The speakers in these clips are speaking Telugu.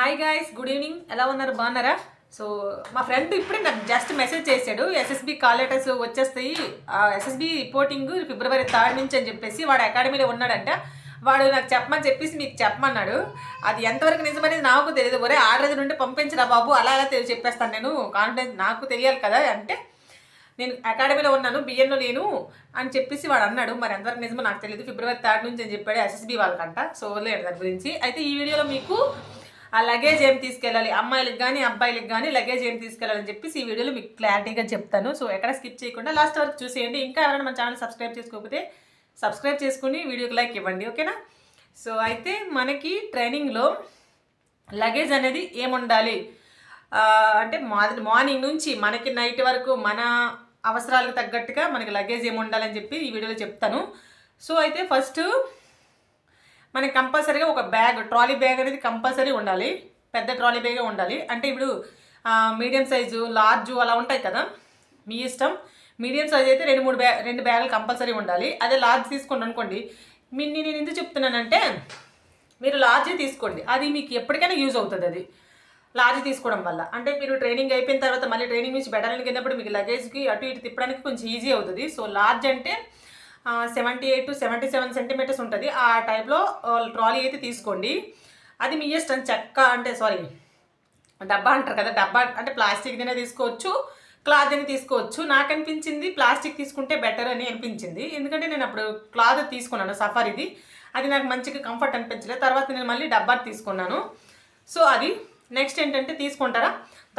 హాయ్ గాయస్ గుడ్ ఈవినింగ్ ఎలా ఉన్నారు? బాగున్నారా? సో మా ఫ్రెండ్ ఇప్పుడే నాకు జస్ట్ మెసేజ్ చేశాడు. ఎస్ఎస్బి కాల్ లెటర్స్ వచ్చేస్తాయి. ఎస్ఎస్బి రిపోర్టింగ్ ఫిబ్రవరి థర్డ్ నుంచి అని చెప్పేసి వాడు అకాడమీలో ఉన్నాడంట. వాడు నాకు చెప్పమని చెప్పేసి మీకు చెప్పమన్నాడు. అది ఎంతవరకు నిజమనేది నాకు తెలియదు ఒరే ఆర్డర్ నుండి పంపించరా బాబు? అలా అలా తెలి- చెప్పేస్తాను నేను. కాన్ఫిడెన్స్ నాకు తెలియాలి కదా అంటే నేను అకాడమీలో ఉన్నాను బిఎన్లో లేను అని చెప్పేసి వాడు అన్నాడు. మరి ఎంతవరకు నిజమో నాకు తెలియదు ఫిబ్రవరి థర్డ్ నుంచి అని చెప్పాడు ఎస్ఎస్బి వాళ్ళకంట. సో లేదు దాని గురించి. అయితే ఈ వీడియోలో మీకు ఆ లగేజ్ ఏం తీసుకెళ్ళాలి? అమ్మాయిలకు కానీ అబ్బాయిలకు కానీ లగేజ్ ఏం తీసుకెళ్ళాలని చెప్పేసి ఈ వీడియోలో మీకు క్లారిటీగా చెప్తాను. సో ఎక్కడ స్కిప్ చేయకుండా లాస్ట్ వరకు చూసేయండి. ఇంకా ఎవరైనా మన ఛానల్ సబ్స్క్రైబ్ చేసుకోకపోతే సబ్స్క్రైబ్ చేసుకుని వీడియోకి లైక్ ఇవ్వండి. ఓకేనా సో అయితే మనకి ట్రైనింగ్లో లగేజ్ అనేది ఏముండాలి? అంటే మాది మార్నింగ్ నుంచి మనకి నైట్ వరకు మన అవసరాలకు తగ్గట్టుగా మనకి లగేజ్ ఏమి ఉండాలని చెప్పి ఈ వీడియోలో చెప్తాను. సో అయితే ఫస్ట్ మనకి కంపల్సరీగా ఒక బ్యాగ్ ట్రాలీ బ్యాగ్ అనేది కంపల్సరీ ఉండాలి. పెద్ద ట్రాలీ బ్యాగే ఉండాలి. అంటే ఇప్పుడు మీడియం సైజు లార్జు అలా ఉంటాయి కదా. మీ ఇష్టం. మీడియం సైజ్ అయితే రెండు మూడు బ్యాగ్ రెండు బ్యాగులు కంపల్సరీ ఉండాలి. అదే లార్జ్ తీసుకోండి అనుకోండి. మీ నేను ఎందుకు చెప్తున్నానంటే మీరు లార్జే తీసుకోండి. అది మీకు ఎప్పటికైనా యూజ్ అవుతుంది అది. లార్జ్ తీసుకోవడం వల్ల. అంటే మీరు ట్రైనింగ్ అయిపోయిన తర్వాత మళ్ళీ ట్రైనింగ్ నుంచి బెటాలియన్కి వెళ్ళినప్పుడు మీకు లగేజ్కి అటు ఇటు తిప్పడానికి కొంచెం ఈజీ అవుతుంది. సో లార్జ్ అంటే seventy eight to seventy seven centimetres ఉంటుంది. ఆ టైప్లో ట్రాలీ అయితే తీసుకోండి. అది మీ ఇష్టం చెక్క అంటే సారీ డబ్బా అంటారు కదా డబ్బా అంటే ప్లాస్టిక్దినే తీసుకోవచ్చు క్లాత్ అని తీసుకోవచ్చు. నాకు అనిపించింది ప్లాస్టిక్ తీసుకుంటే బెటర్ అని అనిపించింది. ఎందుకంటే నేను అప్పుడు క్లాత్ తీసుకున్నాను సఫారీది అది నాకు మంచిగా కంఫర్ట్ అనిపించలేదు తర్వాత నేను మళ్ళీ డబ్బా తీసుకున్నాను. సో అది నెక్స్ట్ ఏంటంటే తీసుకుంటారా?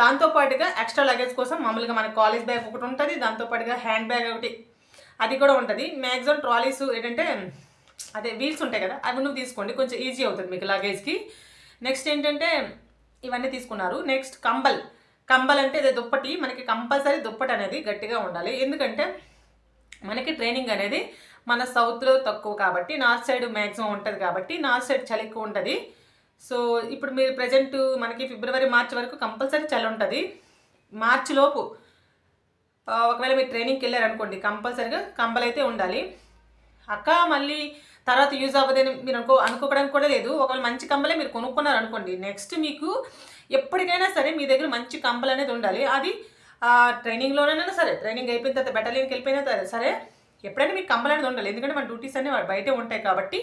దాంతోపాటుగా ఎక్స్ట్రా లగేజ్ కోసం మామూలుగా మన కాలేజ్ బ్యాగ్ ఒకటి ఉంటుంది దాంతోపాటుగా హ్యాండ్ బ్యాగ్ ఒకటి అది కూడా ఉంటుంది. మ్యాక్సిమం ట్రాలీస్ ఏంటంటే అదే వీల్స్ ఉంటాయి కదా అవి నువ్వు తీసుకోండి కొంచెం ఈజీ అవుతుంది మీకు లగేజ్కి నెక్స్ట్ ఏంటంటే ఇవన్నీ తీసుకున్నారు. నెక్స్ట్ కంబల్. కంబల్ అంటే ఇదే దుప్పటి. మనకి కంపల్సరీ దుప్పటి అనేది గట్టిగా ఉండాలి. ఎందుకంటే మనకి ట్రైనింగ్ అనేది మన సౌత్లో తక్కువ కాబట్టి నార్త్ సైడ్ మ్యాక్సిమం ఉంటుంది కాబట్టి నార్త్ సైడ్ చలి ఎక్కువ ఉంటుంది. సో ఇప్పుడు మీరు ప్రజెంట్ మనకి ఫిబ్రవరి మార్చి వరకు కంపల్సరీ చలి ఉంటుంది. మార్చి లోపు. ఒకవేళ మీరు ట్రైనింగ్కి వెళ్ళారనుకోండి కంపల్సరీగా కంబల్ అయితే ఉండాలి. అక్క మళ్ళీ తర్వాత యూజ్ అవ్వదని మీరు అనుకో అనుకోవడానికి కూడా లేదు. ఒకవేళ మంచి కంబలే మీరు కొనుక్కున్నారు అనుకోండి నెక్స్ట్ మీకు ఎప్పటికైనా సరే మీ దగ్గర మంచి కంబల్ అనేది ఉండాలి. అది ఆ, ట్రైనింగ్లోనైనా సరే ట్రైనింగ్ అయిపోయిన తర్వాత బెటాలియన్కి వెళ్ళిపోయినా సరే సరే ఎప్పుడైనా మీకు కంబల్ అనేది ఉండాలి. ఎందుకంటే మన డ్యూటీస్ అన్నీ బయటే ఉంటాయి కాబట్టి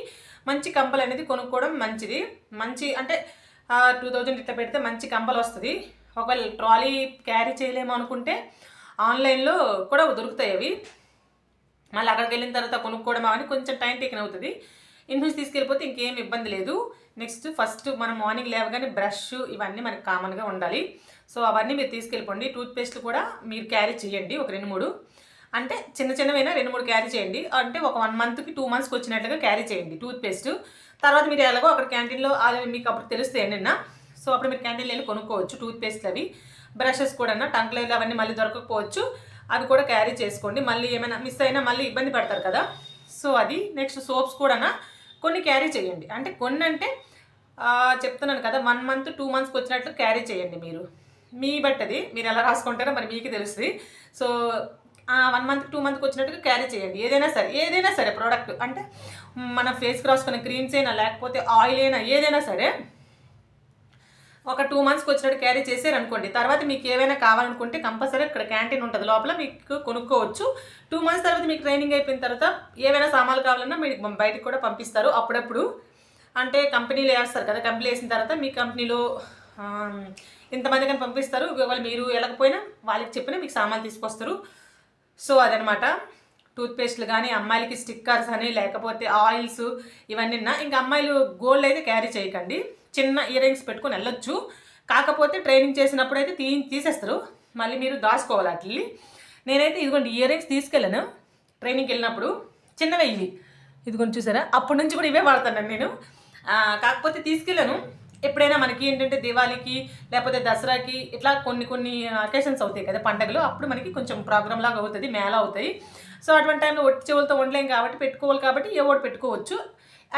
మంచి కంబల్ అనేది కొనుక్కోవడం మంచిది. మంచి అంటే టూ థౌజండ్ ఇట్లా పెడితే మంచి కంబల్ వస్తుంది. ఒకవేళ ట్రాలీ క్యారీ చేయలేము అనుకుంటే ఆన్లైన్లో కూడా దొరుకుతాయి అవి. మళ్ళీ అక్కడికి వెళ్ళిన తర్వాత కొనుక్కోవడం అవన్నీ కొంచెం టైం టేకన్ అవుతుంది. ఇంటి నుంచి తీసుకెళ్ళిపోతే ఇంకేం ఇబ్బంది లేదు. నెక్స్ట్ ఫస్ట్ మనం మార్నింగ్ లేవగానే బ్రష్ ఇవన్నీ మనకి కామన్గా ఉండాలి. సో అవన్నీ మీరు తీసుకెళ్ళిపోండి. టూత్పేస్ట్లు కూడా మీరు క్యారీ చేయండి ఒక రెండు మూడు. అంటే చిన్న చిన్నవైనా రెండు మూడు క్యారీ చేయండి. అంటే ఒక వన్ మంత్కి టూ మంత్స్కి వచ్చినట్లుగా క్యారీ చేయండి టూత్పేస్ట్. తర్వాత మీరు ఎలాగో అక్కడ క్యాంటీన్లో అది మీకు అప్పుడు తెలుస్తాయి నిన్న. సో అప్పుడు మీరు క్యాండిల్ వెళ్ళి కొనుక్కోవచ్చు టూత్ పేస్ట్ అవి బ్రషెస్ కూడా టంక్లైలు అవన్నీ మళ్ళీ దొరకకపోవచ్చు. అవి కూడా క్యారీ చేసుకోండి. మళ్ళీ ఏమైనా మిస్ అయినా మళ్ళీ ఇబ్బంది పడతారు కదా. సో అది నెక్స్ట్ సోప్స్ కూడా కొన్ని క్యారీ చేయండి. అంటే కొన్ని అంటే చెప్తున్నాను కదా వన్ మంత్ టూ మంత్స్కి వచ్చినట్లు క్యారీ చేయండి మీరు. మీ బట్టది మీరు ఎలా రాసుకుంటారో మరి మీకు తెలుస్తుంది. సో వన్ మంత్ టూ మంత్కి వచ్చినట్టుగా క్యారీ చేయండి. ఏదైనా సరే ఏదైనా సరే ప్రోడక్ట్ అంటే మన ఫేస్కి రాసుకునే క్రీమ్స్ అయినా లేకపోతే ఆయిల్ అయినా ఏదైనా సరే ఒక టూ మంత్స్కి వచ్చినట్టు క్యారీ చేశారు అనుకోండి తర్వాత మీకు ఏవైనా కావాలనుకుంటే కంపల్సరీ ఇక్కడ క్యాంటీన్ ఉంటుంది. లోపల మీకు కొనుక్కోవచ్చు. టూ మంత్స్ తర్వాత మీకు ట్రైనింగ్ అయిపోయిన తర్వాత ఏవైనా సామాన్లు కావాలన్నా మీకు బయటకు కూడా పంపిస్తారు. అప్పుడప్పుడు అంటే కంపెనీలు వేస్తారు కదా కంపెనీ వేసిన తర్వాత మీ కంపెనీలో ఇంతమంది కానీ పంపిస్తారు. ఒకవేళ మీరు వెళ్ళకపోయినా వాళ్ళకి చెప్పినా మీకు సామాన్లు తీసుకొస్తారు. సో అదనమాట. టూత్పేస్ట్లు కానీ అమ్మాయిలకి స్టిక్కర్స్ అని లేకపోతే ఆయిల్స్ ఇవన్నీ ఇంకా అమ్మాయిలు గోల్డ్ అయితే క్యారీ చేయకండి. చిన్న ఇయర్ రింగ్స్ పెట్టుకొని వెళ్ళొచ్చు. కాకపోతే ట్రైనింగ్ చేసినప్పుడు అయితే తీ తీసేస్తారు. మళ్ళీ మీరు దాచుకోవాలి అట్లని నేనైతే ఇదిగోండి ఇయర్ రింగ్స్ తీసుకెళ్ళాను. ట్రైనింగ్కి వెళ్ళినప్పుడు చిన్నవే ఇవి. ఇదిగోండి చూసారా? అప్పటి నుంచి కూడా ఇవే వాడతాను నేను. కాకపోతే తీసుకెళ్ళాను. ఎప్పుడైనా మనకి ఏంటంటే దివాళీకి లేకపోతే దసరాకి ఇట్లా కొన్ని కొన్ని అకేషన్స్ అవుతాయి కదా పండగలు. అప్పుడు మనకి కొంచెం ప్రోగ్రామ్ లాగా అవుతుంది మేళ అవుతాయి సో అటువంటి టైంలో ఒట్టి చెవులతో ఉండలేం కాబట్టి పెట్టుకోవాలి కాబట్టి ఏ ఒకటి పెట్టుకోవచ్చు.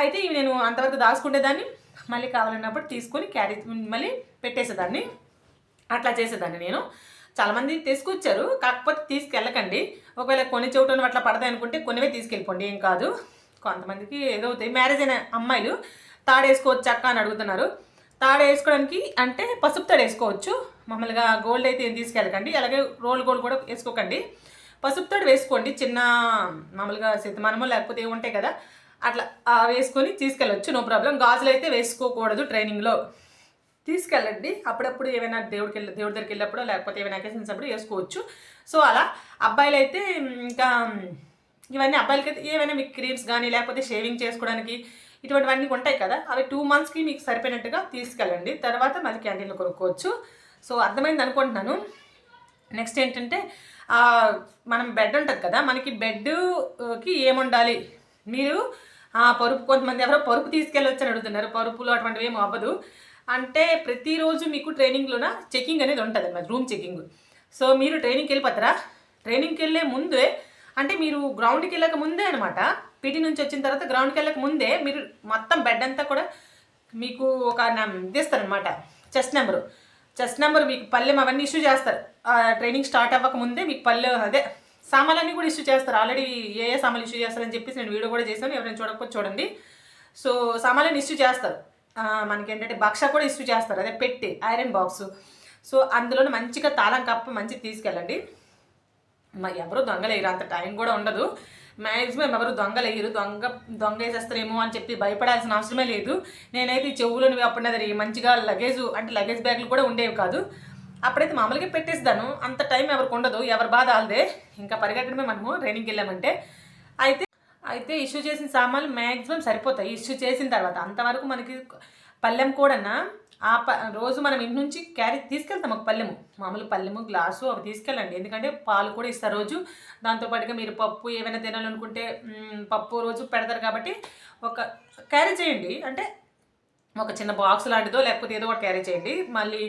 అయితే ఇవి నేను అంతవరకు దాచుకునేదాన్ని. మళ్ళీ కావాలన్నప్పుడు తీసుకొని క్యారీ మళ్ళీ పెట్టేసేదాన్ని. అట్లా చేసేదాన్ని నేను. చాలామంది తీసుకొచ్చారు. కాకపోతే తీసుకెళ్ళకండి. ఒకవేళ కొన్ని చోటును అట్లా పడతాయి అనుకుంటే కొన్నివే తీసుకెళ్ళిపోండి. ఏం కాదు. కొంతమందికి ఏదో అవుతాయి మ్యారేజ్ అయిన అమ్మాయిలు తాడేసుకోవచ్చు అక్క అని అడుగుతున్నారు. తాడు వేసుకోవడానికి అంటే పసుపు తాడు వేసుకోవచ్చు. మామూలుగా గోల్డ్ అయితే ఏం తీసుకెళ్ళకండి. అలాగే రోల్ గోల్డ్ కూడా వేసుకోకండి. పసుపు తాడు వేసుకోండి. చిన్న మామూలుగా శతమానమో లేకపోతే ఏమి ఉంటాయి కదా. అట్లా వేసుకొని తీసుకెళ్ళొచ్చు నో ప్రాబ్లం. గాజులు అయితే వేసుకోకూడదు ట్రైనింగ్లో. తీసుకెళ్ళండి. అప్పుడప్పుడు ఏమైనా దేవుడికి వెళ్ళి దేవుడి దగ్గరికి వెళ్ళినప్పుడు లేకపోతే ఏమైనా అకేషన్స్ అప్పుడు వేసుకోవచ్చు. సో అలా అబ్బాయిలు అయితే ఇంకా ఇవన్నీ అబ్బాయిలకి అయితే ఏమైనా మీకు క్రీమ్స్ కానీ లేకపోతే షేవింగ్ చేసుకోవడానికి ఇటువంటివన్నీ ఉంటాయి కదా అవి టూ మంత్స్కి మీకు సరిపోయినట్టుగా తీసుకెళ్ళండి. తర్వాత మళ్ళీ క్యాంటీన్లో కొనుక్కోవచ్చు. సో అర్థమైంది అనుకుంటున్నాను. నెక్స్ట్ ఏంటంటే మనం బెడ్ ఉంటుంది కదా మనకి బెడ్కి ఏముండాలి? మీరు ఆ, పరుపు కొంతమంది ఎవరో పరుపు తీసుకెళ్ళొచ్చు అని అడుగుతున్నారు. పరుపులు అటువంటివి ఏమి అవ్వదు అంటే ప్రతిరోజు మీకు ట్రైనింగ్లోన? చెకింగ్ అనేది ఉంటుంది అన్నమాట. రూమ్ చెకింగ్ సో మీరు ట్రైనింగ్కి వెళ్ళిపోతారా? ట్రైనింగ్కి వెళ్ళే ముందే అంటే మీరు గ్రౌండ్కి వెళ్ళక ముందే అనమాట పీటీ నుంచి వచ్చిన తర్వాత గ్రౌండ్కి వెళ్ళక ముందే మీరు మొత్తం బెడ్ అంతా కూడా మీకు ఒక ఇస్తారనమాట చెస్ట్ నెంబరు. చెస్ట్ నెంబర్ మీకు పల్లెం అవన్నీ ఇష్యూ చేస్తారు. ఆ, ట్రైనింగ్ స్టార్ట్ అవ్వక ముందే మీకు పల్లె అదే సామాన్లన్నీ కూడా ఇష్యూ చేస్తారు. ఆల్రెడీ ఏ ఏ సామాన్లు ఇష్యూ చేస్తారని చెప్పేసి నేను వీడియో కూడా చేశాను. ఎవరైనా చూడకపోతే చూడండి. సో సామాన్లను ఇష్యూ చేస్తారు. మనకి ఏంటంటే బక్ష కూడా ఇష్యూ చేస్తారు. అదే పెట్టి ఐరన్ బాక్స్ సో అందులోనే మంచిగా తాళం కప్ప మంచిగా తీసుకెళ్ళండి. మా ఎవరు దొంగలేయరు. అంత టైం కూడా ఉండదు. మ్యాక్సిమం ఎవరు దొంగలేయరు. దొంగ దొంగ వేసేస్తారేమో అని చెప్పి భయపడాల్సిన అవసరమే లేదు. నేనైతే ఈ చెవులను అప్పుడు మంచిగా లగేజ్ అంటే లగేజ్ బ్యాగులు కూడా ఉండేవి కాదు. అప్పుడైతే మామూలుగా పెట్టేస్తాను. అంత టైం ఎవరికి ఉండదు. ఎవరి బాధ ఆల్దే ఇంకా పరిగెట్టడమే మనము. ట్రైనింగ్కి వెళ్ళామంటే. అయితే అయితే ఇష్యూ చేసిన సామాన్లు మ్యాక్సిమం సరిపోతాయి. ఇష్యూ చేసిన తర్వాత అంతవరకు మనకి పళ్ళెం కూడా ఆ ప రోజు మనం ఇంటి నుంచి క్యారీ తీసుకెళ్తాం ఒక పళ్ళెము మామూలు పళ్ళెము గ్లాసు అవి తీసుకెళ్ళండి. ఎందుకంటే పాలు కూడా ఇస్తారు రోజు. దాంతోపాటుగా మీరు పప్పు ఏమైనా తినాలనుకుంటే పప్పు రోజు పెడతారు కాబట్టి ఒక క్యారీ చేయండి. అంటే ఒక చిన్న బాక్స్ లాంటిదో లేకపోతే ఏదో ఒకటి క్యారీ చేయండి. మళ్ళీ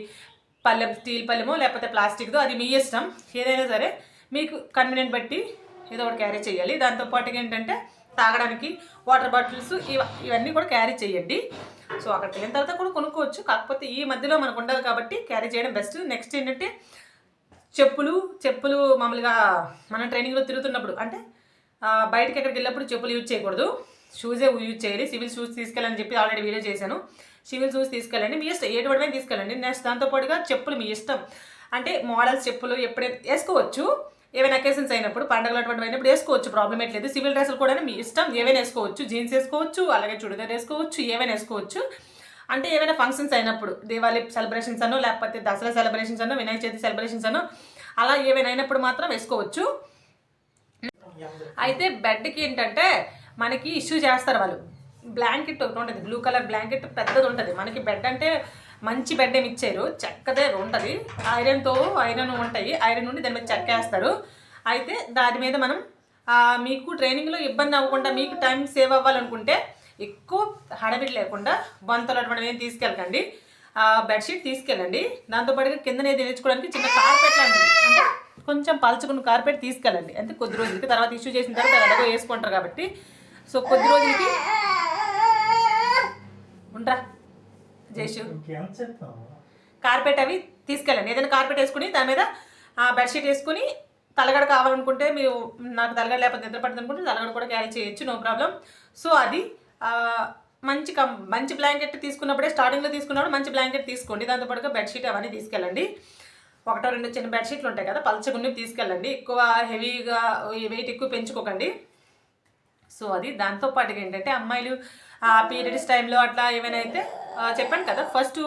పళ్ళెం స్టీల్ పళ్ళెమో లేకపోతే ప్లాస్టిక్దో అది మీ ఇష్టం. ఏదైనా సరే మీకు కన్వీనియంట్ బట్టి ఏదో ఒకటి క్యారీ చేయాలి. దాంతోపాటుగా ఏంటంటే తాగడానికి వాటర్ బాటిల్స్ ఇవ ఇవన్నీ కూడా క్యారీ చేయండి. సో అక్కడికి వెళ్ళిన తర్వాత కూడా కొనుక్కోవచ్చు. కాకపోతే ఈ మధ్యలో మనకు ఉండాలి కాబట్టి క్యారీ చేయడం బెస్ట్ నెక్స్ట్ ఏంటంటే చెప్పులు చెప్పులు మామూలుగా మనం ట్రైనింగ్లో తిరుగుతున్నప్పుడు అంటే బయటకి ఎక్కడికి వెళ్ళినప్పుడు చెప్పులు యూజ్ చేయకూడదు. షూజే యూజ్ చేయాలి. సివిల్ షూస్ తీసుకెళ్ళని చెప్పి ఆల్రెడీ వీడియో చేశాను. సివిల్ షూస్ తీసుకెళ్ళండి మీ ఇష్టం ఏటువంటివైనా తీసుకెళ్ళండి. నెక్స్ట్ దాంతోపాటుగా చెప్పులు మీ ఇష్టం. అంటే మోడల్స్ చెప్పులు ఎప్పుడైతే వేసుకోవచ్చు ఏవైనా అకేషన్స్ అయినప్పుడు పండుగలు అటువంటివి అయినప్పుడు వేసుకోవచ్చు ప్రాబ్లం లేదు. సివిల్ డ్రెస్సులు కూడా మీ ఇష్టం. ఏవైనా వేసుకోవచ్చు జీన్స్ వేసుకోవచ్చు అలాగే చుడిదార్ వేసుకోవచ్చు ఏవైనా వేసుకోవచ్చు. అంటే ఏమైనా ఫంక్షన్స్ అయినప్పుడు దీవాళీ సెలబ్రేషన్స్ అనో లేకపోతే దసరా సెలబ్రేషన్స్ అనో వినాయక చవితి సెలబ్రేషన్స్ అనో అలా ఏవైనా అయినప్పుడు మాత్రం వేసుకోవచ్చు. అయితే బెడ్కి ఏంటంటే మనకి ఇష్యూ చేస్తారు వాళ్ళు. బ్లాంకెట్ ఒకటి ఉంటుంది. బ్లూ కలర్ బ్లాంకెట్ పెద్దది ఉంటుంది. మనకి బెడ్ అంటే మంచి బెడ్ ఏమి ఇచ్చారు చెక్కదే ఉంటుంది. ఐరన్తో ఐరన్ ఉంటాయి. ఐరన్ నుండి దాని మీద చెక్క వేస్తారు అయితే దాని మీద మనం మీకు ట్రైనింగ్లో ఇబ్బంది అవ్వకుండా మీకు టైం సేవ్ అవ్వాలనుకుంటే ఎక్కువ హడబిడి లేకుండా బొంతలు అటువంటి ఏం తీసుకెళ్ళకండి. బెడ్షీట్ తీసుకెళ్ళండి. దాంతోపాటుగా కిందనేది తెచ్చుకోవడానికి చిన్న కార్పెట్ లాంటిది. అంటే కొంచెం పలుచుకున్న కార్పెట్ తీసుకెళ్ళండి. అంటే కొద్ది రోజులకి తర్వాత ఇష్యూ చేసిన తర్వాత అది ఎలాగో వేసుకుంటారు కాబట్టి. సో కొద్ది రోజులకి ఉంటా జయశు కార్పెట్ అవి తీసుకెళ్ళండి. ఏదైనా కార్పెట్ వేసుకుని దాని మీద ఆ బెడ్షీట్ వేసుకుని తలగడ కావాలనుకుంటే మీరు నాకు తలగడ లేకపోతే నిద్ర పడుతుంది అనుకుంటే తలగడ కూడా క్యారీ చేయొచ్చు నో ప్రాబ్లం సో అది మంచి కం మంచి బ్లాంకెట్ తీసుకున్నప్పుడే స్టార్టింగ్లో తీసుకున్నప్పుడు మంచి బ్లాంకెట్ తీసుకోండి. దాంతోపాటుగా బెడ్షీట్ అవన్నీ తీసుకెళ్ళండి. ఒకటో రెండు చిన్న బెడ్షీట్లు ఉంటాయి కదా పలచగున్నవి తీసుకెళ్ళండి. ఎక్కువ హెవీగా వెయిట్ ఎక్కువ పెంచుకోకండి. సో అది దాంతో పాటుగా ఏంటంటే అమ్మాయిలు పీరియడ్స్ టైంలో అట్లా ఏమైనా అయితే చెప్పాను కదా. ఫస్ట్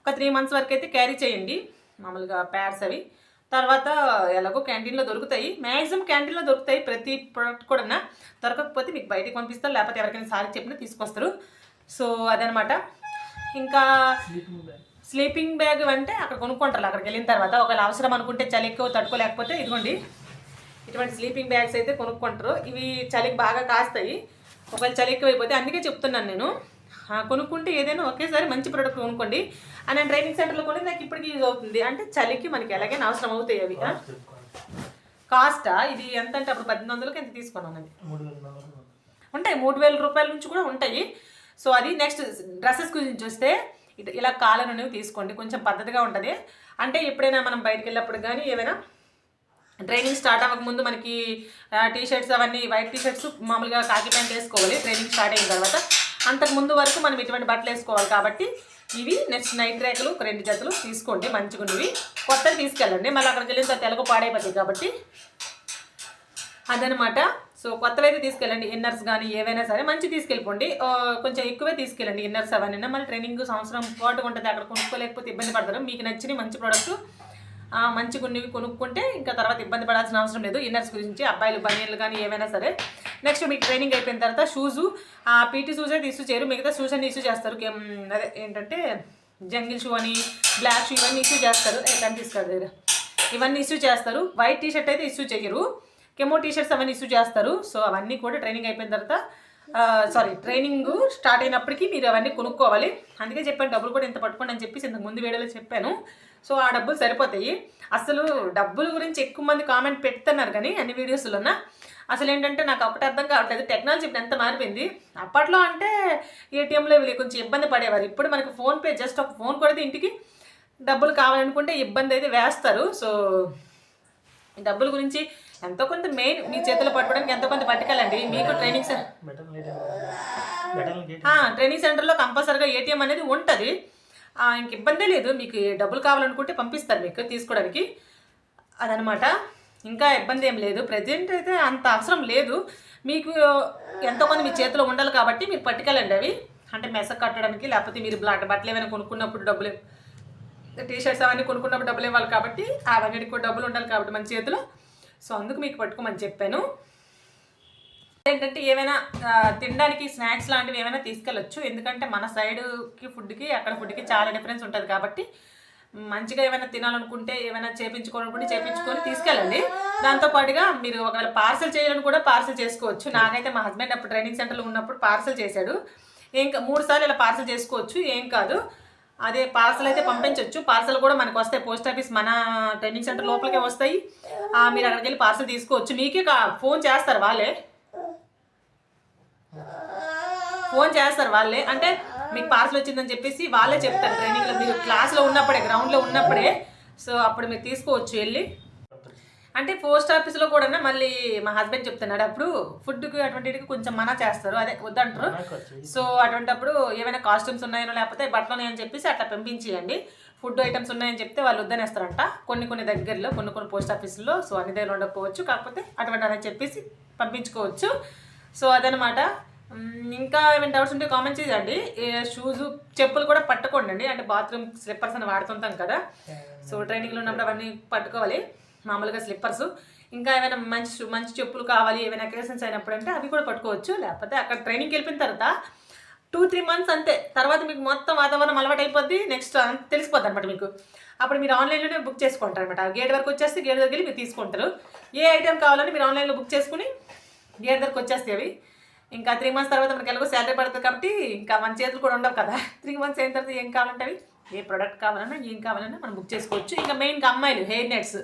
ఒక త్రీ మంత్స్ వరకు అయితే క్యారీ చేయండి. మామూలుగా ప్యాడ్స్ అవి. తర్వాత ఎలాగో క్యాంటీన్లో దొరుకుతాయి. మ్యాక్సిమం క్యాంటీన్లో దొరుకుతాయి ప్రతి ప్రోడక్ట్ కూడా దొరకకపోతే మీకు బయటకు పంపిస్తారు. లేకపోతే ఎవరికైనా సారి చెప్పినా తీసుకొస్తారు. సో అదనమాట. ఇంకా స్లీపింగ్ బ్యాగ్ స్లీపింగ్ బ్యాగ్ అంటే అక్కడ కొనుక్కుంటారు. అక్కడికి వెళ్ళిన తర్వాత ఒకవేళ అవసరం అనుకుంటే చలి ఎక్కువ తట్టుకోలేకపోతే ఇదిగోండి. ఇటువంటి స్లీపింగ్ బ్యాగ్స్ అయితే కొనుక్కుంటారు. ఇవి చలికి బాగా కాస్తాయి. ఒకవేళ చలి ఎక్కువైపోతే అందుకే చెప్తున్నాను నేను. కొనుక్కుంటే ఏదైనా ఒకేసారి మంచి ప్రోడక్ట్ కొనుక్కోండి. ఆ, నేను ట్రైనింగ్ సెంటర్లో కూడా నాకు ఇప్పటికి యూజ్ అవుతుంది. అంటే చలికి మనకి ఎలాగైనా అవసరం అవుతాయి అవి? కాస్టా ఇది ఎంత అంటే అప్పుడు పద్దెనిమిది వందలకి ఎంత తీసుకున్నాను అది. ఉంటాయి. మూడు వేల రూపాయల నుంచి కూడా ఉంటాయి. సో అది నెక్స్ట్ డ్రెస్సెస్ గురించి చూస్తే ఇలా కాలం అనేవి తీసుకోండి. కొంచెం పద్ధతిగా ఉంటుంది. అంటే ఎప్పుడైనా మనం బయటకు వెళ్ళినప్పుడు కానీ ఏమైనా ట్రైనింగ్ స్టార్ట్ అవ్వక ముందు మనకి టీ షర్ట్స్ అవన్నీ వైట్ టీ షర్ట్స్ మామూలుగా కాకి ప్యాంట్ వేసుకోవాలి. ట్రైనింగ్ స్టార్ట్ అయిన తర్వాత అంతకు ముందు వరకు మనం ఇటువంటి బట్టలు వేసుకోవాలి కాబట్టి ఇవి నెక్స్ట్ నైట్ ర్యాకులు రెండు జతలు తీసుకోండి మంచిగా ఉన్నవి. కొత్తవి తీసుకెళ్ళండి. మళ్ళీ అక్కడికి వెళ్ళిన తెలుగు పాడైపోతుంది కాబట్టి అదనమాట. సో కొత్తవి అయితే తీసుకెళ్ళండి. ఇన్నర్స్ కానీ ఏవైనా సరే మంచి తీసుకెళ్ళిపోండి. కొంచెం ఎక్కువే తీసుకెళ్ళండి. ఇన్నర్స్ అవన్నీ మళ్ళీ ట్రైనింగ్ సంవత్సరం పాటు ఉంటుంది. అక్కడ కొనుక్కోలేకపోతే ఇబ్బంది పడతారు. మీకు నచ్చిన మంచి ప్రోడక్ట్ మంచి కొన్ని కొనుక్కుంటే ఇంకా తర్వాత ఇబ్బంది పడాల్సిన అవసరం లేదు. ఇన్నర్స్ గురించి అబ్బాయిలు బనీలు కానీ ఏమైనా సరే. నెక్స్ట్ మీకు ట్రైనింగ్ అయిపోయిన తర్వాత షూజు పీటీ షూస్ అయితే ఇష్యూ చేయరు. మిగతా షూస్ అన్ని ఇష్యూ చేస్తారు. అదే ఏంటంటే జంగిల్ షూ అని బ్లాక్ షూ ఇవన్నీ ఇష్యూ చేస్తారు. ఎట్లా తీసుకోరు దగ్గర ఇవన్నీ ఇష్యూ చేస్తారు. వైట్ టీ షర్ట్ అయితే ఇష్యూ చేయరు. కెమో టీ షర్ట్స్ అవన్నీ ఇష్యూ చేస్తారు. సో అవన్నీ కూడా ట్రైనింగ్ అయిపోయిన తర్వాత సారీ ట్రైనింగ్ స్టార్ట్ అయినప్పటికీ మీరు అవన్నీ కొనుక్కోవాలి. అందుకే చెప్పాను డబ్బులు కూడా ఇంత పట్టుకోండి అని చెప్పేసి ఇంతకు ముందు వీడియోలో చెప్పాను. సో ఆ డబ్బులు సరిపోతాయి. అసలు డబ్బుల గురించి ఎక్కువ మంది కామెంట్ పెడుతున్నారు కానీ అన్ని వీడియోస్లోన అసలు ఏంటంటే నాకు ఒకటి అర్థం కావట్లేదు. టెక్నాలజీ ఇప్పుడు ఎంత మారిపోయింది? అప్పట్లో అంటే ఏటీఎంలో వీళ్ళు కొంచెం ఇబ్బంది పడేవారు. ఇప్పుడు మనకు ఫోన్పే జస్ట్ ఒక ఫోన్ కొడితే ఇంటికి డబ్బులు కావాలనుకుంటే ఇబ్బంది అయితే వేస్తారు. సో డబ్బుల గురించి ఎంతో కొంత మెయిన్ మీ చేతిలో పట్టుకోవడానికి ఎంతో కొంత పట్టుకెళ్ళండి. మీకు ట్రైనింగ్ సె- బెటర్ లేట్ బెటర్ గేట్ ఆ, ట్రైనింగ్ సెంటర్లో కంపల్సరీగా ఏటీఎం అనేది ఉంటుంది. ఇంక ఇబ్బందే లేదు. మీకు డబ్బులు కావాలనుకుంటే పంపిస్తారు మీకు తీసుకోవడానికి. అదనమాట. ఇంకా ఇబ్బంది ఏం లేదు. ప్రజెంట్ అయితే అంత అవసరం లేదు. మీకు ఎంతో కొంత మీ చేతిలో ఉండాలి కాబట్టి మీరు పట్టుకెళ్ళండి అవి. అంటే మెస కట్టడానికి లేకపోతే మీరు బ్లాక్ బట్టలు ఏమైనా కొనుక్కున్నప్పుడు డబ్బులు టీ షర్ట్స్ అవన్నీ కొనుక్కున్నప్పుడు డబ్బులు ఇవ్వాలి కాబట్టి అవన్నిటికి కూడా డబ్బులు ఉండాలి కాబట్టి మన చేతిలో. సో అందుకు మీకు పట్టుకోమని చెప్పాను. ఏంటంటే ఏమైనా తినడానికి స్నాక్స్ లాంటివి ఏమైనా తీసుకెళ్ళొచ్చు. ఎందుకంటే మన సైడ్కి ఫుడ్కి అక్కడ ఫుడ్కి చాలా డిఫరెన్స్ ఉంటుంది కాబట్టి మంచిగా ఏమైనా తినాలనుకుంటే ఏమైనా చేపించుకోవాలనుకుంటే చేపించుకొని తీసుకెళ్ళండి. దాంతో పాటుగా మీరు ఒకవేళ పార్సల్ చేయాలని కూడా పార్సల్ చేసుకోవచ్చు. నాకైతే మా హస్బెండ్ అప్పుడు ట్రైనింగ్ సెంటర్లో ఉన్నప్పుడు పార్సల్ చేశాడు. ఏం మూడు సార్లు ఇలా పార్సల్ చేసుకోవచ్చు. ఏం కాదు. అదే పార్సల్ అయితే పంపించవచ్చు పార్సల్ కూడా మనకు వస్తాయి. పోస్ట్ ఆఫీస్ మన ట్రైనింగ్ సెంటర్ లోపలికే వస్తాయి. మీరు అక్కడికి వెళ్ళి పార్సల్ తీసుకోవచ్చు. మీకే కా ఫోన్ చేస్తారు వాళ్ళే. ఫోన్ చేస్తారు వాళ్ళే. అంటే మీకు పార్సల్ వచ్చిందని చెప్పేసి వాళ్ళే చెప్తారు. ట్రైనింగ్లో మీరు క్లాస్లో ఉన్నప్పుడే గ్రౌండ్లో ఉన్నప్పుడే. సో అప్పుడు మీరు తీసుకోవచ్చు వెళ్ళి. అంటే పోస్ట్ ఆఫీస్లో కూడా మళ్ళీ మా హస్బెండ్ చెప్తున్నాడు అప్పుడు ఫుడ్కి అటువంటికి కొంచెం మనా చేస్తారు అదే వద్దంటారు. సో అటువంటప్పుడు ఏమైనా కాస్ట్యూమ్స్ ఉన్నాయనో లేకపోతే బట్టలు ఉన్నాయని చెప్పేసి అట్లా పంపించేయండి. ఫుడ్ ఐటమ్స్ ఉన్నాయని చెప్తే వాళ్ళు వద్దనేస్తారంట. కొన్ని కొన్ని దగ్గరలో కొన్ని కొన్ని పోస్ట్ ఆఫీసుల్లో సో అన్ని దగ్గర ఉండకపోవచ్చు. కాకపోతే అటువంటి అని చెప్పేసి పంపించుకోవచ్చు. సో అదనమాట. ఇంకా ఏమైనా డౌట్స్ ఉంటే కామెంట్ చేయండి. షూస్ చెప్పులు కూడా పట్టుకోండి అంటే బాత్రూమ్ స్లిప్పర్స్ అని వాడుతుంటాం కదా. సో ట్రైనింగ్లో ఉన్నప్పుడు అవన్నీ పట్టుకోవాలి. మామూలుగా స్లిప్పర్స్ ఇంకా ఏమైనా మంచి మంచి చెప్పులు కావాలి ఏమైనా అకేషన్స్ అయినప్పుడు అంటే అవి కూడా పట్టుకోవచ్చు. లేకపోతే అక్కడ ట్రైనింగ్కి వెళ్ళిన తర్వాత టూ త్రీ మంత్స్ అంతే. తర్వాత మీకు మొత్తం వాతావరణం అలవాటు అయిపోద్ది నెక్స్ట్ తెలిసిపోద్ది అనమాట మీకు. అప్పుడు మీరు ఆన్లైన్లోనే బుక్ చేసుకుంటారు అనమాట గేట్ వరకు వచ్చేస్తే గేట్ దగ్గర వెళ్ళి మీరు తీసుకుంటారు. ఏ ఐటెం కావాలని మీరు ఆన్లైన్లో బుక్ చేసుకుని గేట్ దగ్గరకు వచ్చేస్తే అవి. ఇంకా త్రీ మంత్స్ తర్వాత మనకి ఎలాగో శాలరీ పడుతుంది కాబట్టి ఇంకా మన చేతులు కూడా ఉండవు కదా. త్రీ మంత్స్ అయిన తర్వాత ఏం కావాలంటే అవి? ఏ ప్రోడక్ట్ కావాలన్నా ఏం కావాలన్నా మనం బుక్ చేసుకోవచ్చు. ఇంకా మెయిన్గా అమ్మాయిలు హెయిర్ నెట్స్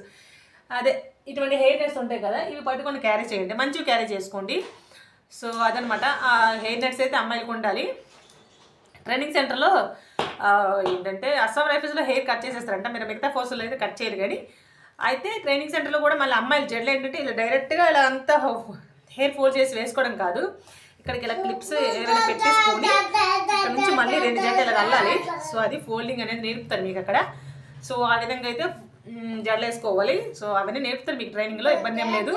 అదే ఇటువంటి హెయిర్ నెట్స్ ఉంటాయి కదా ఇవి పట్టుకొని క్యారీ చేయండి. మంచివి క్యారీ చేసుకోండి. సో అదనమాట. ఆ హెయిర్ నెట్స్ అయితే అమ్మాయిలకు ఉండాలి. ట్రైనింగ్ సెంటర్లో ఏంటంటే అస్సాం రైఫిల్స్లో హెయిర్ కట్ చేసేస్తారంట. మీరు మిగతా ఫోర్సులు అయితే కట్ చేయరు కానీ. అయితే ట్రైనింగ్ సెంటర్లో కూడా మళ్ళీ అమ్మాయిలు జడ్లు ఏంటంటే ఇలా డైరెక్ట్గా ఇలా అంతా హెయిర్ ఫోల్డ్ చేసి వేసుకోవడం కాదు. ఇక్కడికి ఇలా క్లిప్స్ ఏదైనా పెట్టేసుకొని ఇక్కడ నుంచి మళ్ళీ రెండు జడ్లు ఇలా వెళ్ళాలి సో అది ఫోల్డింగ్ అనేది నేర్పుతారు మీకు అక్కడ. సో ఆ విధంగా అయితే మ్, జడలు వేసుకోవాలి. సో అవన్నీ నేర్పుతారు. మీకు ట్రైనింగ్లో ఇబ్బంది ఏం లేదు.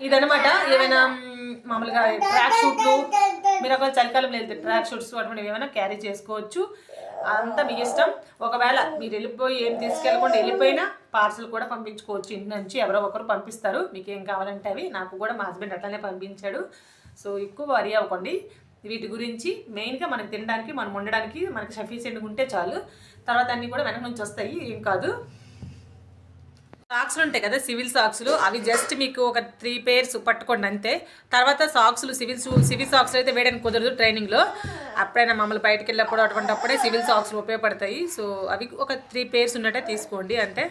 ఇదనమాట ఏమైనా మామూలుగా ట్రాక్ షూట్లు మీరు ఒకవేళ చలికాలం లేదు ట్రాక్ షూట్స్ అటువంటివి ఏమైనా క్యారీ చేసుకోవచ్చు. అంతా మీ ఇష్టం. ఒకవేళ మీరు వెళ్ళిపోయి ఏం తీసుకెళ్ళకుండా వెళ్ళిపోయినా పార్సల్ కూడా పంపించుకోవచ్చు. ఇంటి నుంచి ఎవరో ఒకరు పంపిస్తారు. మీకు ఏం కావాలంటే అవి. నాకు కూడా మా హస్బెండ్ అట్లానే పంపించాడు. సో ఎక్కువ వరి అవ్వకండి. వీటి గురించి మెయిన్గా మనకు తినడానికి మనం ఉండడానికి మనకి సఫిషియెంట్గా ఉంటే చాలు. తర్వాత అన్నీ కూడా వెనక నుంచి వస్తాయి. ఏం కాదు. సాక్స్లు ఉంటాయి కదా సివిల్ సాక్స్లు. అవి జస్ట్ మీకు ఒక త్రీ పేర్స్ పట్టుకోండి అంతే. తర్వాత సాక్స్లు సివిల్ సివిల్ సాక్స్ అయితే వేయడానికి కుదరదు ట్రైనింగ్లో. అప్పుడైనా మమ్మల్ని బయటకు వెళ్ళినప్పుడు అటువంటి అప్పుడే సివిల్ సాక్స్లు ఉపయోగపడతాయి. సో అవి ఒక త్రీ పేర్స్ ఉన్నట్టే తీసుకోండి అంతే.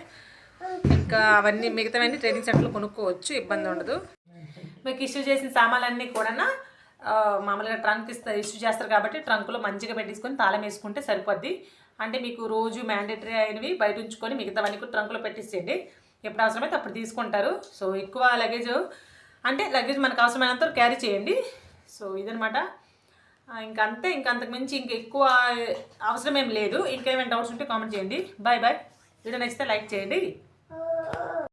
ఇంకా అవన్నీ మిగతావన్నీ ట్రైనింగ్ సెంటర్లో కొనుక్కోవచ్చు ఇబ్బంది ఉండదు. మీకు ఇష్యూ చేసిన సామాన్లన్నీ కూడా మామూలుగా ట్రంక్ ఇస్తారు ఇష్యూ చేస్తారు కాబట్టి ట్రంక్లో మంచిగా పెట్టేసుకొని తాళం వేసుకుంటే సరిపోద్ది. అంటే మీకు రోజు మ్యాండేటరీ అయినవి బయట ఉంచుకొని మిగతావన్నీ కూడా ట్రంక్లో పెట్టేసేయండి. ఎప్పుడు అవసరమైతే అప్పుడు తీసుకుంటారు. సో ఎక్కువ లగేజ్ అంటే లగేజ్ మనకు అవసరమైనంత క్యారీ చేయండి. సో ఇదనమాట ఇంకంతే అంతే అంతకు మించి ఇంక ఎక్కువ అవసరం ఏం లేదు. ఇంకేమైనా డౌట్స్ ఉంటే కామెంట్ చేయండి. బాయ్ బాయ్ వీడియో నచ్చితే లైక్ చేయండి.